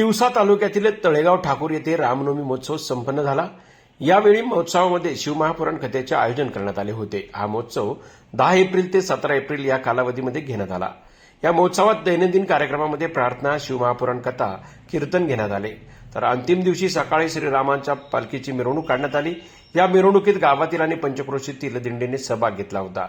तिवसा तालुक्यातील तळेगाव ठाकूर येथे रामनवमी महोत्सव संपन्न झाला. यावेळी महोत्सवामध्ये शिवमहापुराण कथेचे आयोजन करण्यात आले होते. हा महोत्सव दहा एप्रिल ते सतरा एप्रिल या कालावधीमध्ये घेण्यात आला. या महोत्सवात दैनंदिन कार्यक्रमामध्ये प्रार्थना शिवमहापुराण कथा कीर्तन घेण्यात आले. तर अंतिम दिवशी सकाळी श्रीरामांच्या पालखीची मिरवणूक काढण्यात आली. या मिरवणुकीत गावातील आणि पंचक्रोशीतील दिंडीने सहभाग घेतला होता.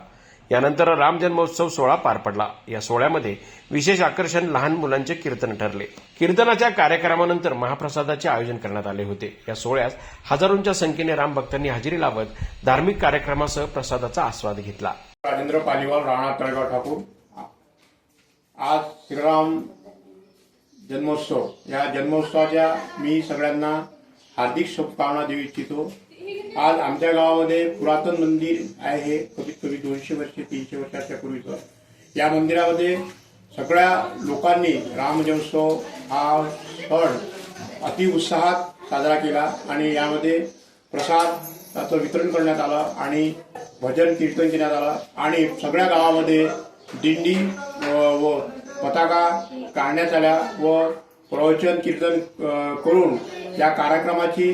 यानंतर राम जन्मोत्सव सोहळा पार पडला. या सोहळ्यामध्ये विशेष आकर्षण लहान मुलांचे कीर्तन ठरले. कीर्तनाच्या कार्यक्रमानंतर महाप्रसादाचे आयोजन करण्यात आले होते. या सोहळ्यास हजारोंच्या संख्येने राम भक्तांनी हजेरी लावत धार्मिक कार्यक्रमासह प्रसादाचा आस्वाद घेतला. राजेंद्र पालिवाल राणा तळगाव ठाकूर. आज श्रीराम जन्मोत्सव. या जन्मोत्सवाच्या मी सगळ्यांना हार्दिक शुभकामना देऊ इच्छितो. आज आमच्या गावामध्ये पुरातन मंदिर आहे. हे कमीत कमी दोनशे वर्ष तीनशे वर्षाच्या पूर्वीचं. या मंदिरामध्ये सगळ्या लोकांनी रामजन्मोत्सव हा सण अति उत्साहात साजरा केला आणि यामध्ये प्रसादाचं वितरण करण्यात आलं आणि भजन कीर्तन करण्यात आलं आणि सगळ्या गावामध्ये दिंडी व पताका काढण्यात आल्या व प्रवचन कीर्तन करून या कार्यक्रमाची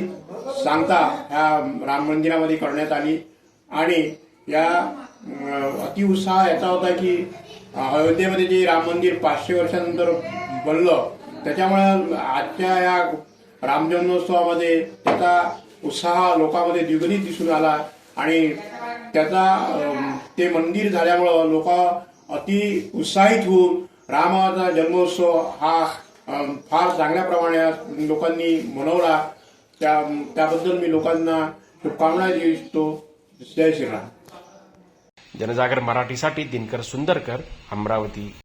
सांगता ह्या राम मंदिरामध्ये करण्यात आली. आणि या अति अतिउत्साह याचा होता की अयोध्येमध्ये जे राम मंदिर पाचशे वर्षानंतर बनलं त्याच्यामुळे आजच्या या राम जन्मोत्सवामध्ये त्याचा उत्साह लोकांमध्ये द्विगुणित दिसून आला. आणि त्याचा ते मंदिर झाल्यामुळं लोक अति उत्साहित होऊन रामाचा जन्मोत्सव हा फार चांगल्या प्रमाणात लोकांनी मनवला. त्या त्याबद्दल मी लोकांना शुभकामना देऊ इच्छितो जय श्रीराम. जनजागर मराठीसाठी दिनकर सुंदरकर अमरावती.